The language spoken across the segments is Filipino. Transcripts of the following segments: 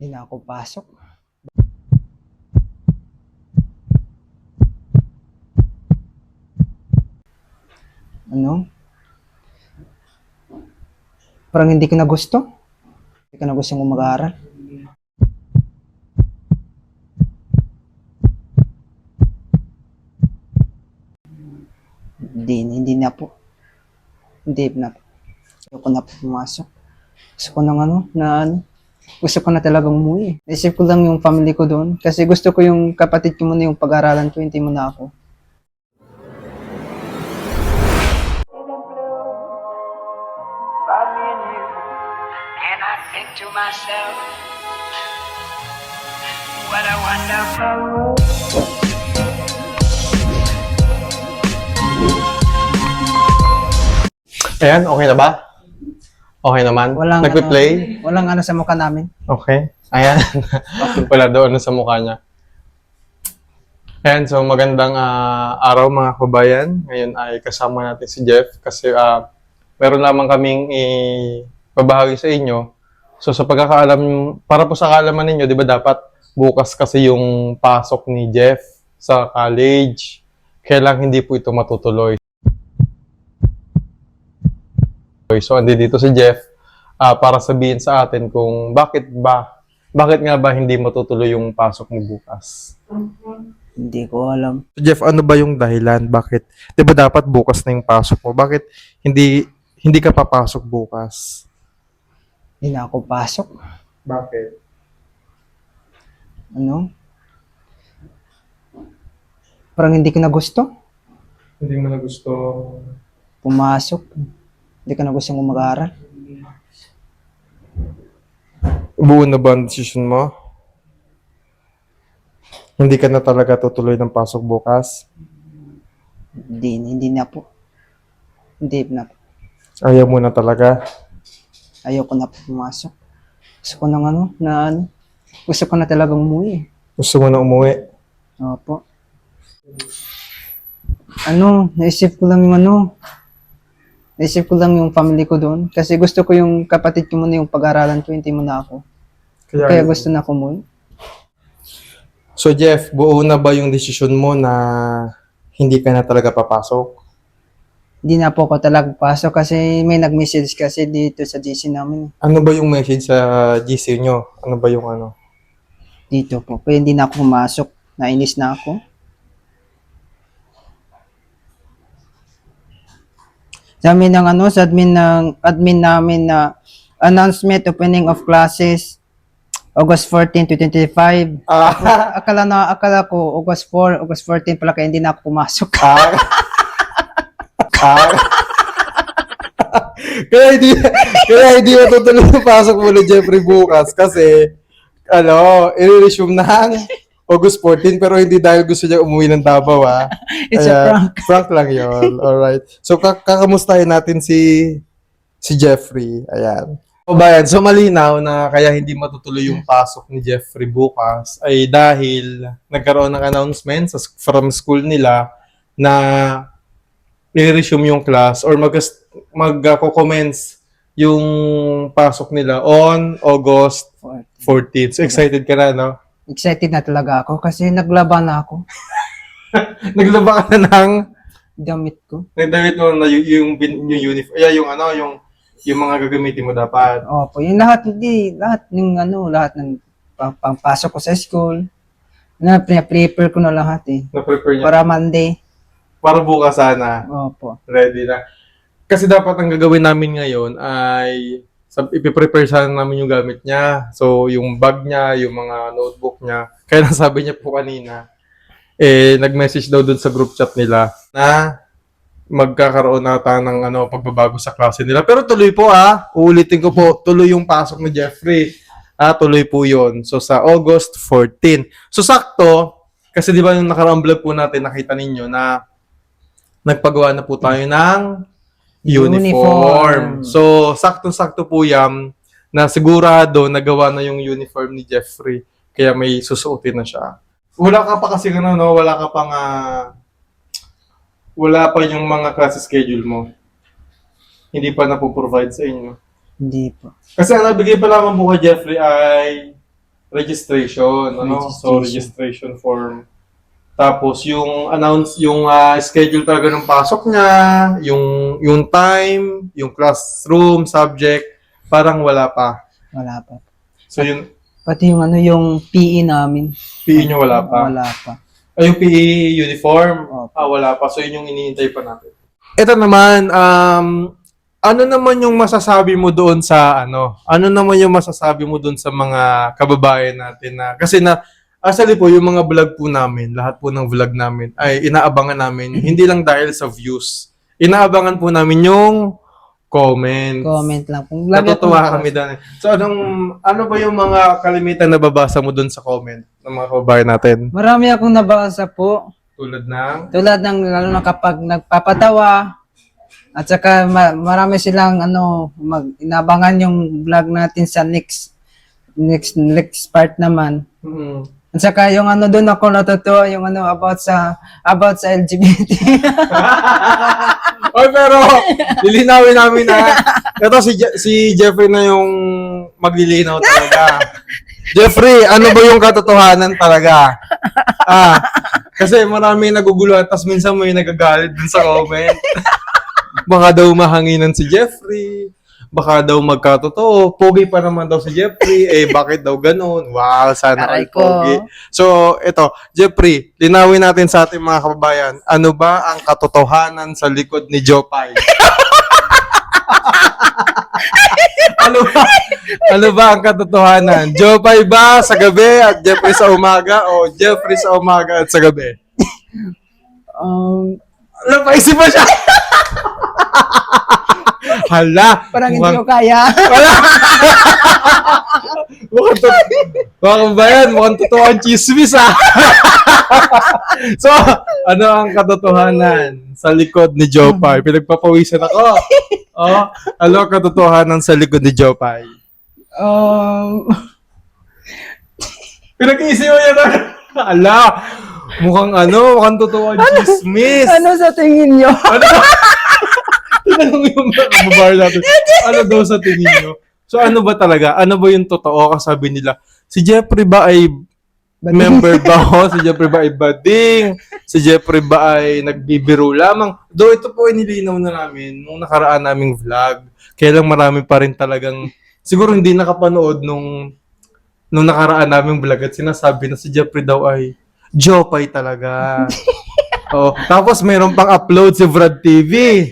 Hindi na ako pasok. Ano? Parang hindi ko na gusto. Hindi ko na gusto mag-aaral. Hindi, hindi na po. Hindi na po. Ayoko na po pumasok. Gusto ko nang ano, na ano, gusto ko na talagang umuwi. Naisip ko lang yung family ko doon. Kasi gusto ko yung kapatid ko muna yung pag-aralan ko, hindi mo na ako. to myself, what a wonderful world. Ayan, okay na ba? Okay naman? Walang Nagpe-play? Ano, walang ano sa mukha namin. Okay. Ayan. Wala daw ano sa mukha niya. Ayan, so magandang ah, araw mga kabayan. Ngayon ay kasama natin si Jeff kasi ah, meron lamang kaming ipabahagi sa inyo. So sa pagkakaalam, para po sa kaalaman ninyo, di ba dapat bukas kasi yung pasok ni Jeff sa college. Kaya lang hindi po ito matutuloy. So, andi dito si Jeff ah, para sabihin sa atin kung bakit ba, bakit nga ba hindi matutuloy yung pasok mo bukas. Hindi ko alam. Jeff, ano ba yung dahilan? Bakit? Di ba dapat bukas na yung pasok mo? Bakit hindi hindi ka papasok bukas? Hindi na ako pasok. Bakit? Ano? Parang hindi ko na gusto Hindi mo na gusto... pumasok. Hindi ko na gusto mag-aaral. Buo na ba ang decision mo? Hindi ka na talaga tutuloy ng pasok bukas? Hindi, hindi na po. Hindi na po. Ayaw mo na talaga? Ayoko na po pumasok. Gusto ko nang ano, na ano. Gusto ko na talagang umuwi. Gusto mo na umuwi? Opo. Ano, naisip ko lang yung ano. Naisip ko lang yung family ko doon. Kasi gusto ko yung kapatid ko muna yung pag-aralan ko, hindi mo na ako. Kaya gusto na ako umuwi. So Jeff, buo na ba yung desisyon mo na hindi ka na talaga papasok? Hindi na po ako talaga pasok kasi may nag-message kasi dito sa GC namin. Ano ba yung message sa GC nyo? Ano ba yung ano? Dito po. Kaya hindi na ako pumasok. Nainis na ako. Sa amin ng ano, sa admin ng admin namin na announcement opening of classes August 14 to 25. Ah, Akala na akala ko August 4, August 14 pala kaya hindi na ako pumasok. ah, ah. kaya hindi, kaya hindi matutuloy yung pasok mo ni Jeffrey bukas kasi, ano, i-resume ng August 14 pero hindi dahil gusto niya umuwi ng Davao, ah. It's a Ayan, prank. Prank lang yun. Alright. So, kak- kakamustahin natin si si Jeffrey. Ayan. O bayan, so malinaw na kaya hindi matutuloy yung pasok ni Jeffrey bukas ay dahil nagkaroon ng announcement sa, from school nila na i-resume yung class or mag magko-commence yung pasok nila on August 14. So excited ka na, no? Excited na talaga ako kasi naglaba na ako. Naglaba ka na ng Damit ko. Nagdamit mo na yung, bin- yung uniform, ay, yung ano, yung, yung mga gagamitin mo dapat. Opo, yung lahat, hindi, lahat ng ano, lahat ng pang, pangpasok ko sa school. Na, prepare ko na lahat eh. Na-prepare niya. Para Monday. Para bukas sana, Opo. ready na. Kasi dapat ang gagawin namin ngayon ay sab- ipiprepare sana namin yung gamit niya. So, yung bag niya, yung mga notebook niya. Kaya nasabi niya po kanina, eh, nag-message daw dun sa group chat nila na magkakaroon na tayo ng ano, pagbabago sa klase nila. Pero tuloy po ah, uulitin ko po, tuloy yung pasok ni Jeffrey. Ah, tuloy po yon So, sa August 14. So, sakto, kasi di ba yung nakaraang vlog po natin, nakita ninyo na nagpagawa na po tayo ng uniform. Uniform. So, sakto-sakto po yan na sigurado nagawa na yung uniform ni Jeffrey. Kaya may susuotin na siya. Wala ka pa kasi ano, no? Wala ka pang ah, wala pa yung mga class schedule mo. Hindi pa napoprovide sa inyo. Hindi po. Kasi ang nabigay pa lamang po kay Jeffrey ay registration, ano? So, Registration. registration form. Tapos, yung announce, yung ah, schedule talaga ng pasok niya, yung, yung time, yung classroom, subject, parang wala pa. Wala pa. So, yung Pati yung ano, yung PE namin. PE niyo wala pa. Wala pa. Ay, yung PE uniform, Opo. ah, wala pa. So, yun yung iniintay pa natin. Ito naman, um, ano naman yung masasabi mo doon sa, ano, ano naman yung masasabi mo doon sa mga kababayan natin na, kasi na, actually po, yung mga vlog po namin, lahat po ng vlog namin, ay inaabangan namin, hindi lang dahil sa views, inaabangan po namin yung comment. Comment lang. Kung lagi Natutuwa kami doon. So, anong, ano ba yung mga kalimitan na babasa mo doon sa comment ng mga kababayan natin? Marami akong nabasa po. Tulad ng, Tulad ng lalo na kapag nagpapatawa at saka ma- marami silang ano mag inabangan yung vlog natin sa next next next part naman. hmm, At saka yung ano doon ako natutuwa yung ano about sa about sa LGBT. Oy, pero lilinawin namin na ito si Je- si Jeffrey na yung maglilinaw talaga. Jeffrey, ano ba yung katotohanan talaga? Ah, kasi marami naguguluhan tapos minsan may nagagalit dun sa comment. Baka daw mahanginan si Jeffrey. Baka daw magkatotoo. Pogi pa naman daw si Jeffrey. Eh, bakit daw ganun? Wow, sana Aray ko. pogi. So, ito, Jeffrey, linawin natin sa ating mga kababayan, ano ba ang katotohanan sa likod ni Jopay? ano ba? Ano ba ang katotohanan? Jopay ba sa gabi at Jeffrey sa umaga o Jeffrey sa umaga at sa gabi? um, Napaisip mo siya? Hala. parang hindi ko kaya. Wala. mukhang to, mukhang ba yan? Mukhang totoo ang chismis, ah. so, ano ang katotohanan sa likod ni Jopay? Pinagpapawisan ako. Oh, ano ang katotohanan sa likod ni Jopay? um, Pinag-iisip mo yan. Ala. Mukhang ano, mukhang totoo ang chismis. ano sa tingin nyo? Ano? Tinanong yung mga kababayan natin, ano daw sa tingin nyo? So ano ba talaga? Ano ba yung totoo? Kasabi nila, si Jeffrey ba ay member ba o? Si Jeffrey ba ay bading? Si Jeffrey ba ay nagbibiro lamang? Though ito po ay nilinaw na namin nung nakaraan naming vlog. Kaya lang marami pa rin talagang, siguro hindi nakapanood nung nung nakaraan naming vlog at sinasabi na si Jeffrey daw ay Jopay talaga. oh, tapos mayroon pang upload si Brad TV.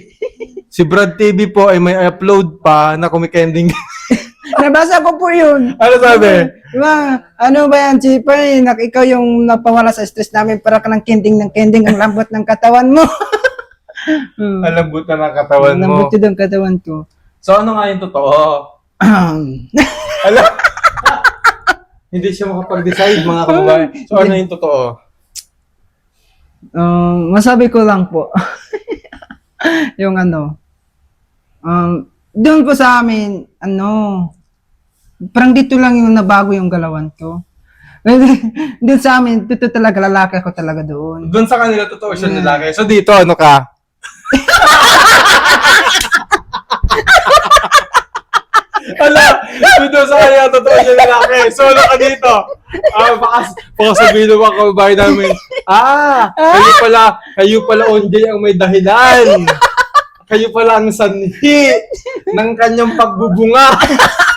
Si Brad TV po ay may upload pa na kumikending. Nabasa ko po yun. ano sabi? Diba, ano ba yan, Chipay? Nak ikaw yung napawala sa stress namin para ka ng kending ng kending ang lambot ng katawan mo. hmm. Alam buta ng katawan mo. Lambot yun ang katawan ko. So ano nga yung totoo? Alam? Hindi siya makapag-decide mga kababayan. So ano yung totoo? um, masabi ko lang po, yung ano, um, doon po sa amin, ano, parang dito lang yung nabago yung galawan ko. doon sa amin, dito talaga, lalaki ako talaga doon. Doon sa kanila totoo siya lalaki. So dito ano ka? Ala, dito sa kanya totoo siya lalaki. So ano ka dito? Ah, baka, baka sabihin ng mga kababayan namin, ah, kayo pala, kayo pala Onjay ang may dahilan. Kayo pala ang sanhi ng kanyang pagbubunga.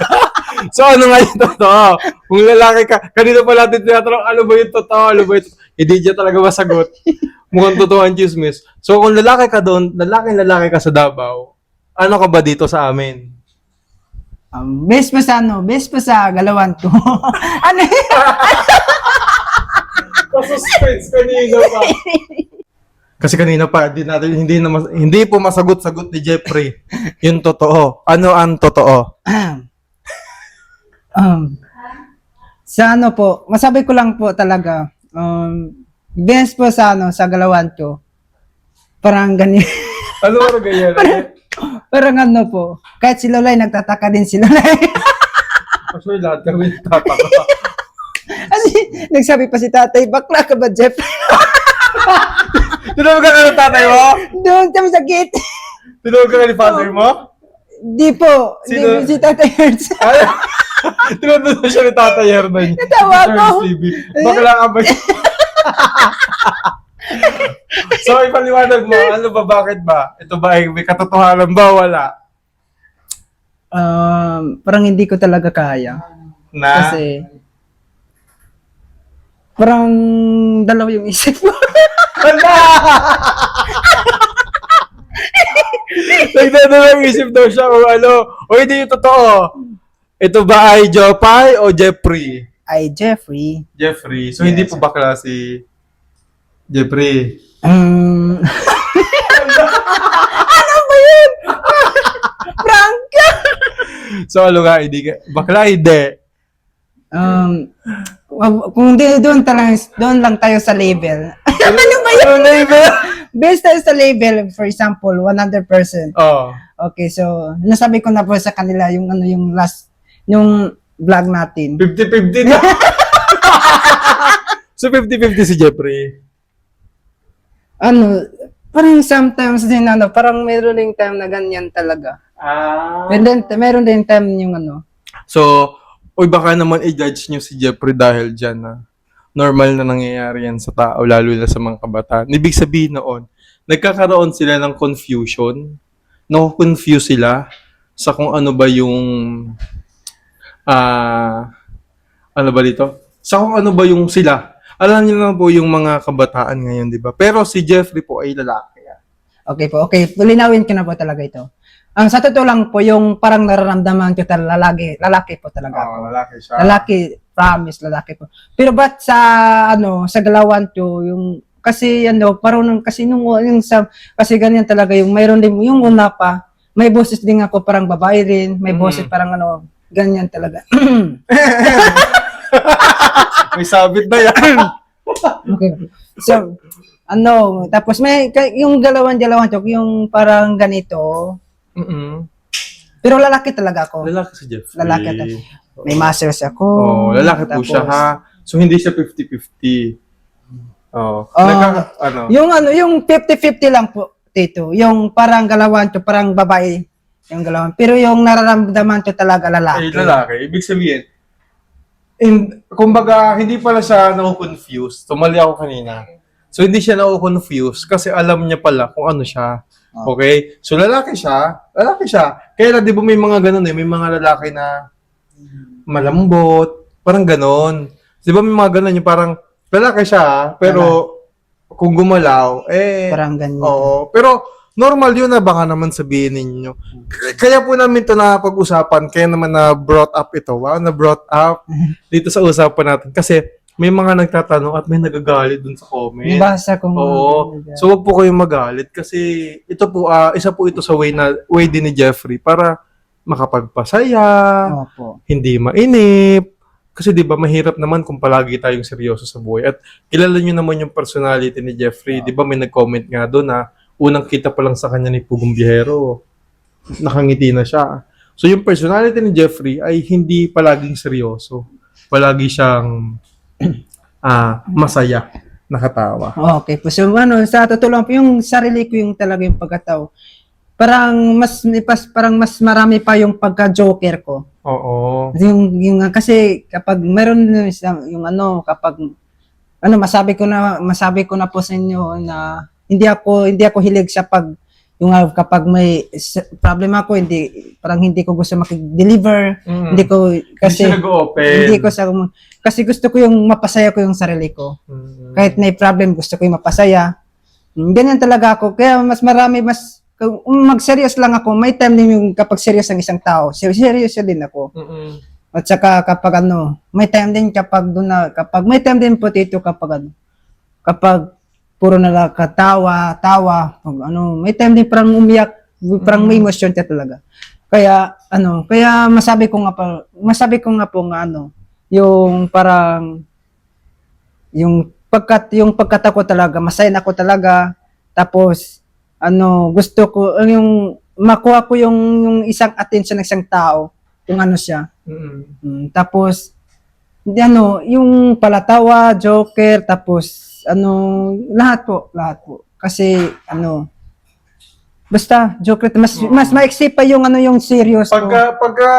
so ano nga yung totoo? Kung lalaki ka, kanina pa natin tinatanong, ano ba yung totoo? Ano ba yung totoo? Hindi niya talaga masagot. Mukhang totoo ang chismis. So kung lalaki ka doon, lalaking lalaki ka sa Davao, ano ka ba dito sa amin? Um, best pa sa ano, best pa sa galawan ko. ano yun? Pa-suspense kanina pa. Kasi kanina pa, hindi natin, hindi, na, mas- hindi po masagot-sagot ni Jeffrey. Yung totoo. Ano ang totoo? um, sa ano po, masabi ko lang po talaga, um, best po sa ano, sa galawan ko. Parang ganyan. Ano ba ganyan? Parang ano po, kahit si Lolay, nagtataka din si Lolay. Actually, lahat kami tataka. Kasi nagsabi pa si tatay, bakla ka ba, Jeff? Tinawag ka ng tatay mo? Doon kami sa gate. Tinawag ka ni father mo? Di po, Sino? di, si tatay Hertz. Ay, Tinatawag siya ni Tata Yerman. Natawa TV. Bakla ka ba? So, ipaliwanag mo, ano ba, bakit ba? Ito ba ay may katotohanan ba? Wala. Um, parang hindi ko talaga kaya. Na? Kasi, parang dalaw yung isip ko. Wala! Nagdadalawang isip daw siya kung ano. O hindi yung totoo. Ito ba ay Jopay o Jeffrey? Ay, Jeffrey. Jeffrey. So, hindi po bakla si Jeffrey. Um, ano ba yun? Prank! So, ano nga, hindi ka, bakla hindi. Um, kung di doon talaga, doon lang tayo sa label. ano ba yun? Ano label? Based tayo sa label, for example, 100%. Oh. Okay, so, nasabi ko na po sa kanila yung ano yung last, yung vlog natin. 50-50 na. so, 50-50 si Jeffrey. Ano, parang sometimes din ano, parang meron ding time na ganyan talaga. Ah. And then, meron din time yung ano, So, uy, baka naman i-judge nyo si Jeffrey dahil dyan na normal na nangyayari yan sa tao, lalo na sa mga kabataan. Ibig sabihin noon, nagkakaroon sila ng confusion. Naku-confuse sila sa kung ano ba yung ah ano ba dito? Sa kung ano ba yung sila. Alam niyo naman po yung mga kabataan ngayon, di ba? Pero si Jeffrey po ay lalaki. Okay po, okay. Linawin ko na po talaga ito. Ang sa totoo lang po, yung parang nararamdaman ko talaga, lalaki, lalaki po talaga. Oo, lalaki siya. Lalaki, promise, lalaki po. Pero ba't sa, ano, sa galawan to, yung, kasi, ano, parang, nung- kasi nung, yung sa, kasi ganyan talaga, yung mayroon din, yung una pa, may boses din ako parang babae rin, may Mm. boses parang, ano, ganyan talaga. May sabit na yan. okay. So, ano, tapos may, yung galawan-galawan to, yung parang ganito, Mm-mm. pero lalaki talaga ako. Lalaki si Jeffrey. Lalaki talaga. May muscles ako. Oh, lalaki po Tapos, siya ha. So hindi siya 50-50. Oh. Ah, Nagka- ano? Yung ano, yung 50-50 lang po, Tito. Yung parang galawan to, parang babae yung galawan. Pero yung nararamdaman to talaga lalaki. Ay, lalaki. Ibig sabihin, in, kumbaga, hindi pala siya na-confuse. Tumali ako kanina. So, hindi siya na-confuse kasi alam niya pala kung ano siya. Oh. Okay? So, lalaki siya. Lalaki siya. Kaya di ba may mga ganun eh. May mga lalaki na malambot. Parang ganun. Di ba may mga ganun yung parang lalaki siya, pero kung gumalaw, eh, Parang ganyan. Oo. Pero normal yun na baka naman sabihin ninyo. Kaya po namin to na pag-usapan, kaya naman na brought up ito. Wow, na brought up dito sa usapan natin. Kasi may mga nagtatanong at may nagagalit dun sa comment. Basa ko mga- Oo. So wag po kayong magalit kasi ito po ah, isa po ito sa way na way din ni Jeffrey para makapagpasaya, Opo. hindi mainip. Kasi 'di ba mahirap naman kung palagi tayong seryoso sa buhay. At kilala niyo naman yung personality ni Jeffrey. 'Di ba may nag-comment nga doon na unang kita pa lang sa kanya ni Pugong Biyahero, nakangiti na siya. So yung personality ni Jeffrey ay hindi palaging seryoso. Palagi siyang ah masaya, nakatawa. Okay po. So ano, sa totoo lang po, yung sarili ko yung talaga yung pagkatao. Parang mas, pas, parang mas marami pa yung pagka-joker ko. Oo. Yung, yung, kasi kapag meron yung ano, kapag, ano, masabi ko na, masabi ko na po sa inyo na hindi ako, hindi ako hilig sa pag, yung ah, kapag may problema ko, hindi, parang hindi ko gusto makig-deliver, Mm. hindi ko, Kasi hindi nag-open. hindi ko sa, kasi gusto ko yung mapasaya ko yung sarili ko. Mm. Kahit may problem, gusto ko yung mapasaya. Ganyan talaga ako. Kaya mas marami, mas, kung mag-serious lang ako, may time din yung kapag serious ang isang tao. Ser- Serious din ako. Mm-mm. At saka kapag ano, may time din kapag doon na, kapag may time din po dito kapag ano, kapag puro na lang katawa, tawa, pag ano, may time din parang umiyak, parang may emotion ka talaga. Kaya ano, kaya masabi ko nga pa, masabi ko nga po nga ano, yung parang yung pagkat yung pagkatako talaga, masaya na ako talaga. Tapos ano, gusto ko yung makuha ko yung yung isang attention ng isang tao, kung ano siya. Mm-mm. Mm, tapos, ano, yung palatawa, joker, tapos, ano, lahat po, lahat po. Kasi, ano, Basta, joke lang. Mas, mas maiksi pa yung ano yung serious. Pagka, pagka,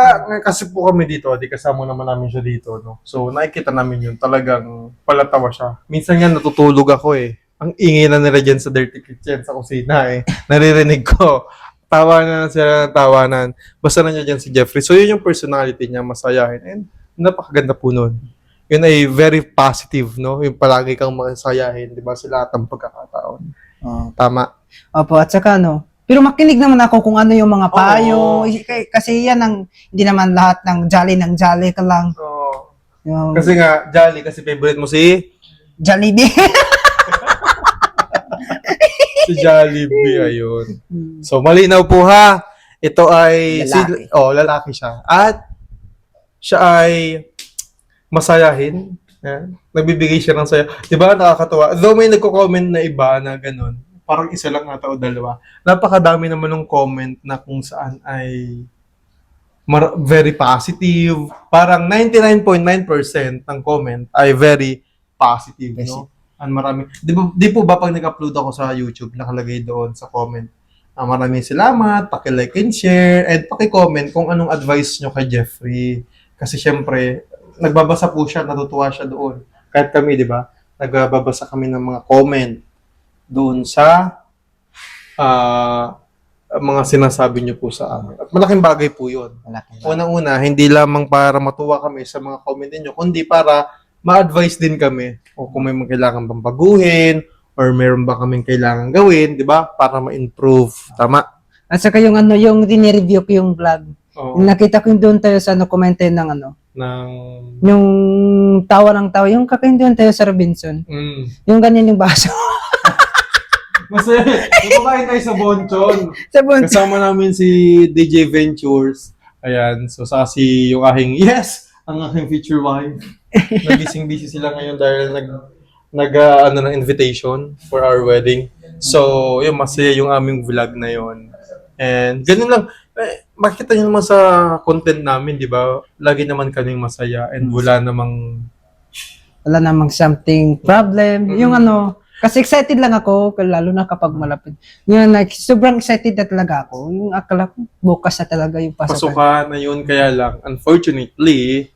kasi po kami dito, di kasama naman namin siya dito, no? So, nakikita namin yun, talagang palatawa siya. Minsan nga natutulog ako eh. Ang ingay na nila dyan sa Dirty Kitchen, sa kusina eh. Naririnig ko. Tawanan sila ng tawanan. Basta nandiyan dyan si Jeffrey. So, yun yung personality niya, masayahin. And napakaganda po nun. Yun ay very positive, no? Yung palagi kang masayahin, di ba? Sa lahat ng pagkakataon. Oh. Tama. Opo, at saka ano, pero makinig naman ako kung ano yung mga payo. Oo. Kasi yan ang, hindi naman lahat ng jolly ng jolly ka lang. So, Yung kasi nga, Jolly, kasi favorite mo si Jollibee. si Jollibee, ayun. Hmm. So, malinaw po ha. Ito ay... Lalaki. Si, oh, lalaki siya. At siya ay masayahin. Yan. Nagbibigay siya ng saya. Di ba, nakakatawa. Though may nagko-comment na iba na ganun, parang isa lang ata o dalawa. Napakadami naman ng comment na kung saan ay mar- very positive. Parang 99.9% ng comment ay very positive, no? Ang marami. Di, ba, di po ba pag nag-upload ako sa YouTube, nakalagay doon sa comment, ah, maraming salamat, paki-like and share, and paki-comment kung anong advice nyo kay Jeffrey. Kasi syempre, nagbabasa po siya, natutuwa siya doon. Kahit kami, di ba? Nagbabasa kami ng mga comment doon sa ah, mga sinasabi nyo po sa amin. At malaking bagay po yun. Unang-una, hindi lamang para matuwa kami sa mga comment ninyo, kundi para ma-advise din kami o kung may mga kailangan bang baguhin or meron ba kaming kailangan gawin, di ba? Para ma-improve. Tama? At saka yung ano, yung dinireview ko yung vlog. Yung nakita ko yung doon tayo sa ano, kommente ng ano, ng... yung tawa ng tawa, yung kakain doon tayo sa Robinson. Mm. Yung ganyan yung baso. Masaya. Kumakain tayo sa Bonchon. sa bunso. Kasama namin si DJ Ventures. Ayan. So, sa si yung aking, yes! Ang aking future wife. Nagising busy sila ngayon dahil nag nag ah, ano ng invitation for our wedding. So, yun, masaya yung aming vlog na yon. And ganun lang. Eh, makikita nyo naman sa content namin, di ba? Lagi naman kaming masaya and wala namang Wala namang something problem. Mm. Yung ano, kasi excited lang ako, lalo na kapag malapit. Yung like, sobrang excited na talaga ako. Yung akala ko, bukas na talaga yung pasukan. pasukan na yun. Kaya lang, unfortunately,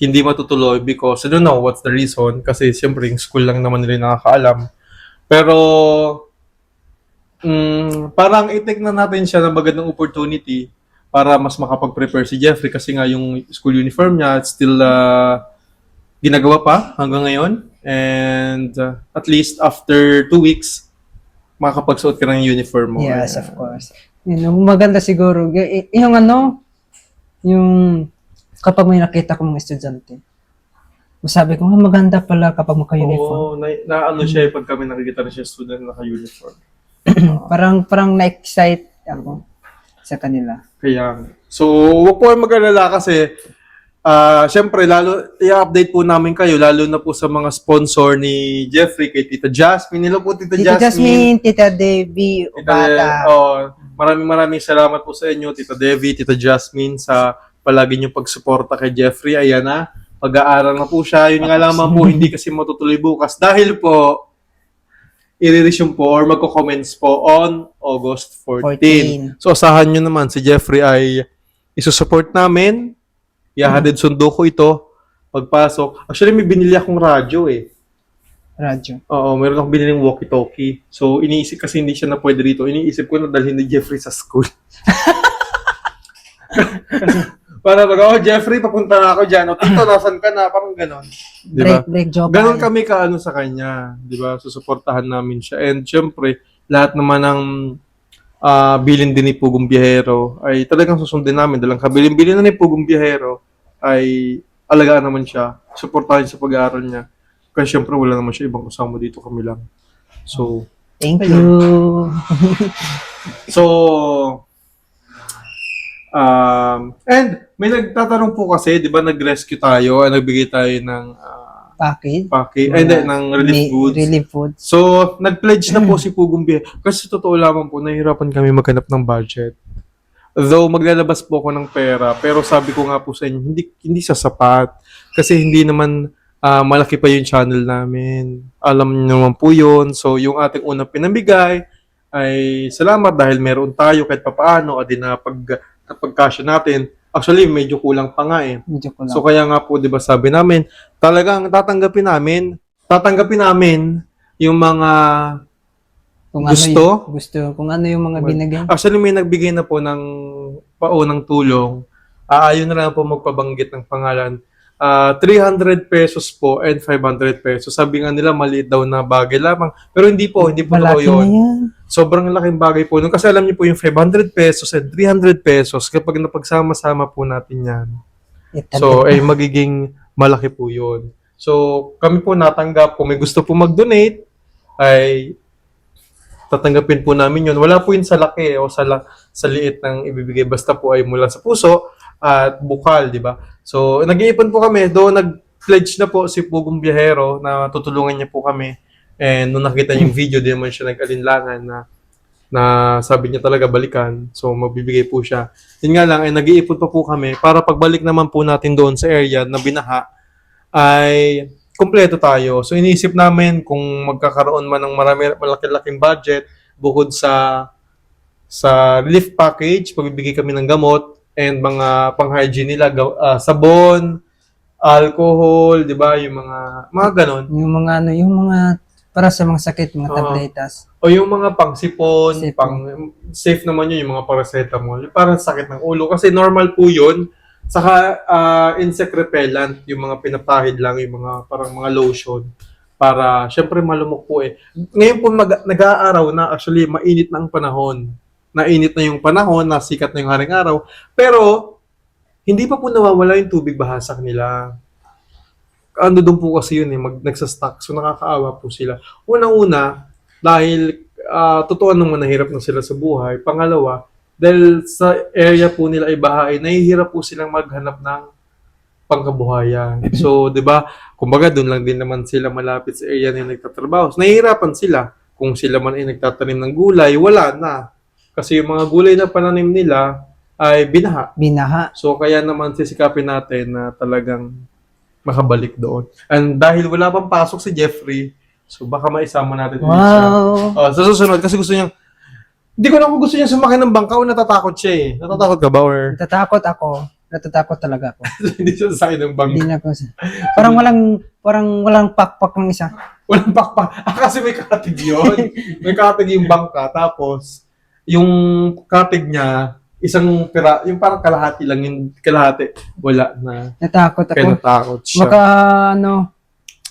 hindi matutuloy because I don't know what's the reason. Kasi siyempre, yung school lang naman nila nakakaalam. Pero, mm, parang itik na natin siya ng magandang opportunity para mas makapag-prepare si Jeffrey kasi nga yung school uniform niya it's still uh, ginagawa pa hanggang ngayon. And uh, at least after two weeks, makakapagsuot ka ng uniform mo. Yes, of course. Yun, yung maganda siguro. y- Yung ano, yung kapag may nakita ko mga estudyante, masabi ko, "Ah, maganda pala kapag maka-uniform. Oo, na, na ano siya eh, pag kami nakikita na siya student naka-uniform. parang, parang na-excite ako sa kanila. Kaya, so, huwag po kayong mag-alala kasi, ah, syempre, lalo, i-update po namin kayo, lalo na po sa mga sponsor ni Jeffrey, kay Tita Jasmine. Hello po, Tita, Tita Jasmine. Jasmine, Tita Debbie, Tita, Ubata. oh, maraming maraming salamat po sa inyo, Tita Devi, Tita Jasmine, sa palagi niyong pagsuporta kay Jeffrey. Ayan na, pag-aaral na po siya. Yun nga lamang po, hindi kasi matutuloy bukas. Dahil po, i-resume po or magko-comments po on August 14. 14. So, asahan nyo naman, si Jeffrey ay isusupport namin. Ihahatid sundo ko ito pagpasok. Actually, may binili akong radyo eh. Radyo. Oo, meron akong biniling walkie-talkie. So, iniisip kasi hindi siya na pwede rito. Iniisip ko na dalhin ni Jeffrey sa school. Para mag, oh, Jeffrey, papunta na ako dyan. O, tito, nasan ka na? Parang ganon. Di ba? Break, break, joke. Ganon kami kaano sa kanya. Di ba? Susuportahan namin siya. And syempre, lahat naman ng ah, bilin din ni Pugong Biyahero ay talagang susundin namin. Dalang kabilin-bilin na ni Pugong Biyahero ay alagaan naman siya. Suportahan sa pag-aaral niya. Kasi syempre wala naman siya ibang kasama dito kami lang. So, Thank you. so, um, and may nagtatanong po kasi, di ba nag-rescue tayo, ah, nagbigay tayo ng uh, Package. paki, ay, hindi, ng relief Ni- goods. Relief foods. So, nag-pledge na po si Pugong. Kasi totoo lamang po, nahihirapan kami maghanap ng budget. Though maglalabas po ako ng pera, pero sabi ko nga po sa inyo, hindi, hindi sa sapat. Kasi hindi naman ah, malaki pa yung channel namin. Alam niyo naman po yun. So, yung ating unang pinamigay ay salamat dahil meron tayo kahit papaano at na pag napagkasya natin. Actually, medyo kulang pa nga eh. Medyo ko lang. So kaya nga po, 'di ba, sabi namin, talagang tatanggapin namin, tatanggapin namin yung mga kung gusto? Ano yung, gusto. Kung ano yung mga Well, binigay. Actually, may nagbigay na po ng paunang tulong. Aayon na lang po magpabanggit ng pangalan. Ah, 300 pesos po and 500 pesos. Sabi nga nila, maliit daw na bagay lamang. Pero hindi po, hindi po totoo Malaki yun. na yan. Sobrang laking bagay po. nun. Kasi alam niyo po yung 500 pesos and 300 pesos, kapag napagsama-sama po natin yan. So, eh, magiging malaki po yun. So, kami po natanggap. Kung may gusto po mag-donate, ay tatanggapin po namin yun. Wala po yun sa laki o sa, la- sa liit ng ibibigay. Basta po ay mula sa puso at bukal, di ba? So, nag-iipon po kami. Doon nag-pledge na po si Pugong Biyahero na tutulungan niya po kami. And nung nakita niya yung video, di naman siya nag-alinlangan na na sabi niya talaga balikan. So, magbibigay po siya. Yun nga lang, ay nag-iipon pa po kami para pagbalik naman po natin doon sa area na binaha, ay kumpleto tayo. So, iniisip namin kung magkakaroon man ng marami, malaki-laking budget bukod sa sa relief package, pagbibigay kami ng gamot and mga pang-hygiene nila, ah, sabon, alcohol, di ba? Yung mga, mga ganon. Yung mga ano, yung mga para sa mga sakit, mga Oo. tabletas. O yung mga pang-sipon, Sipon. pang safe naman yun, yung mga paracetamol. Parang sakit ng ulo. Kasi normal po yun. Saka ah, insect repellent, yung mga pinapahid lang, yung mga parang mga lotion. Para, syempre malumok po eh. Ngayon po mag- nag-aaraw na, actually, mainit na ang panahon. Nainit na yung panahon, nasikat na yung haring araw. Pero, hindi pa po nawawala yung tubig bahasak nila. Ano doon po kasi yun eh, mag, nagsastock. So, nakakaawa po sila. Unang-una, dahil ah, totoo naman nahirap na sila sa buhay. Pangalawa, dahil sa area po nila ay bahay, nahihirap po silang maghanap ng pangkabuhayan. So, 'di ba? Kumbaga doon lang din naman sila malapit sa area na nagtatrabaho. So, nahihirapan sila. Kung sila man ay nagtatanim ng gulay, wala na. Kasi yung mga gulay na pananim nila ay binaha. Binaha. So, kaya naman sisikapin natin na talagang makabalik doon. And dahil wala pang pasok si Jeffrey, so baka maisama natin ulit siya. Wow. Oh, sa susunod, kasi gusto niya, hindi ko na kung gusto niya sumakay ng bangka o natatakot siya eh. Natatakot ka ba or Natatakot ako. Natatakot talaga ako. hindi siya sasakay ng bangka? Hindi na ako. Parang walang parang walang pakpak ng isa. Walang pakpak. Ah, kasi may katig yun. may katig yung bangka. Tapos, yung katig niya, isang pira, yung parang kalahati lang, yung kalahati, wala na. Natakot ako. Kaya natakot siya. Baka ano,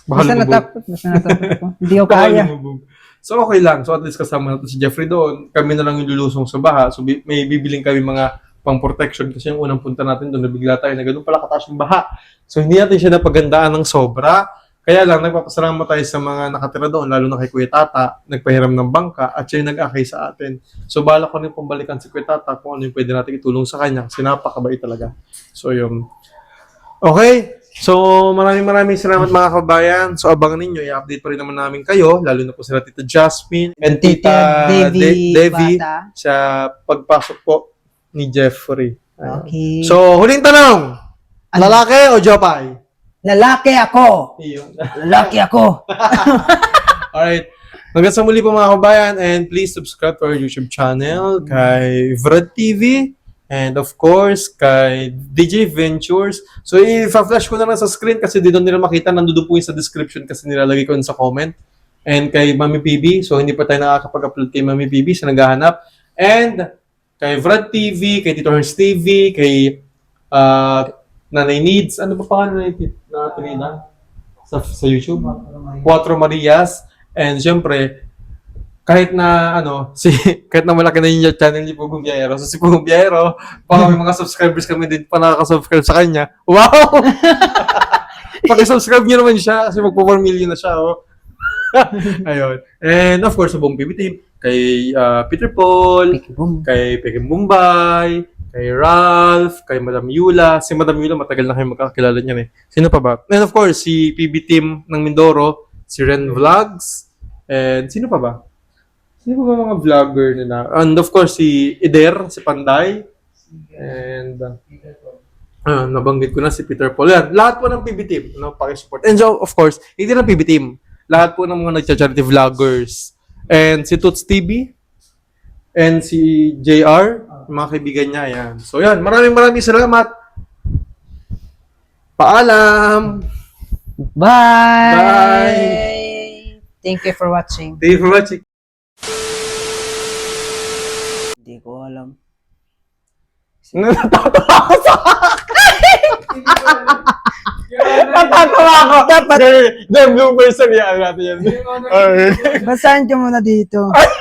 Baka basta natakot, basta natakot ako. Hindi ko Baka kaya. lumubog. So, okay lang. So, at least kasama natin si Jeffrey doon. Kami na lang yung lulusong sa baha. So, bi- may bibiling kami mga pang protection kasi yung unang punta natin doon, nabigla tayo na ganun pala kataas yung baha. So, hindi natin siya napagandaan ng sobra. Kaya lang, nagpapasalamat tayo sa mga nakatira doon, lalo na kay Kuya Tata, nagpahiram ng bangka, at siya yung nag-akay sa atin. So, bala ko rin pambalikan si Kuya Tata kung ano yung pwede natin itulong sa kanya, kasi napakabait talaga. So, yun. Okay. So, maraming maraming salamat mga kabayan. So, abangan ninyo, i-update pa rin naman namin kayo, lalo na po sila Tita Jasmine and Tita, Devi, De- Devi Bata. sa pagpasok po ni Jeffrey. Okay. So, huling tanong. Lalaki o Jopay? Lalaki ako. Lalaki ako. Alright. Hanggang sa muli po mga kabayan and please subscribe to our YouTube channel kay Vrad TV and of course kay DJ Ventures. So i-flash ko na lang sa screen kasi di doon nila makita. Nandun po yung sa description kasi nilalagay ko yun sa comment. And kay Mami PB. So hindi pa tayo nakakapag-upload kay Mami PB sa naghahanap. And kay Vrad TV, kay Tito Hers TV, kay uh, Nanay Needs. Ano pa pangalan na tinina? Sa, sa YouTube? Cuatro Marias. And syempre, kahit na ano, si kahit na malaki na yung channel ni Pugong Biyahero, so si Pugong Biyahero, baka may mga subscribers kami din pa nakaka-subscribe sa kanya. Wow! Paki-subscribe niyo naman siya kasi magpo 4 million na siya, oh. Ayun. And of course, sa buong PB team, kay ah, Peter Paul, Boom. kay Peking Mumbai, kay Ralph, kay Madam Yula. Si Madam Yula, matagal na kayo magkakilala niyan eh. Sino pa ba? And of course, si PB team ng Mindoro, si Ren Vlogs, and sino pa ba? Sino pa ba mga vlogger nila? And of course, si Eder, si Panday, and uh, ah, nabanggit ko na si Peter Paul. Yan, lahat po ng PB team, no, pakisupport. And so, of course, hindi lang PB team, lahat po ng mga nagcha-charity vloggers. And si Toots TV, and si JR, mga kaibigan niya, yan. So yan, maraming maraming salamat. Paalam! Bye! Bye! Thank you for watching. Thank you for watching. Hindi ko alam. Natatawa ako sa Natatawa ako. Dapat. Then, bloopers na natin yan. Basahin ka muna dito.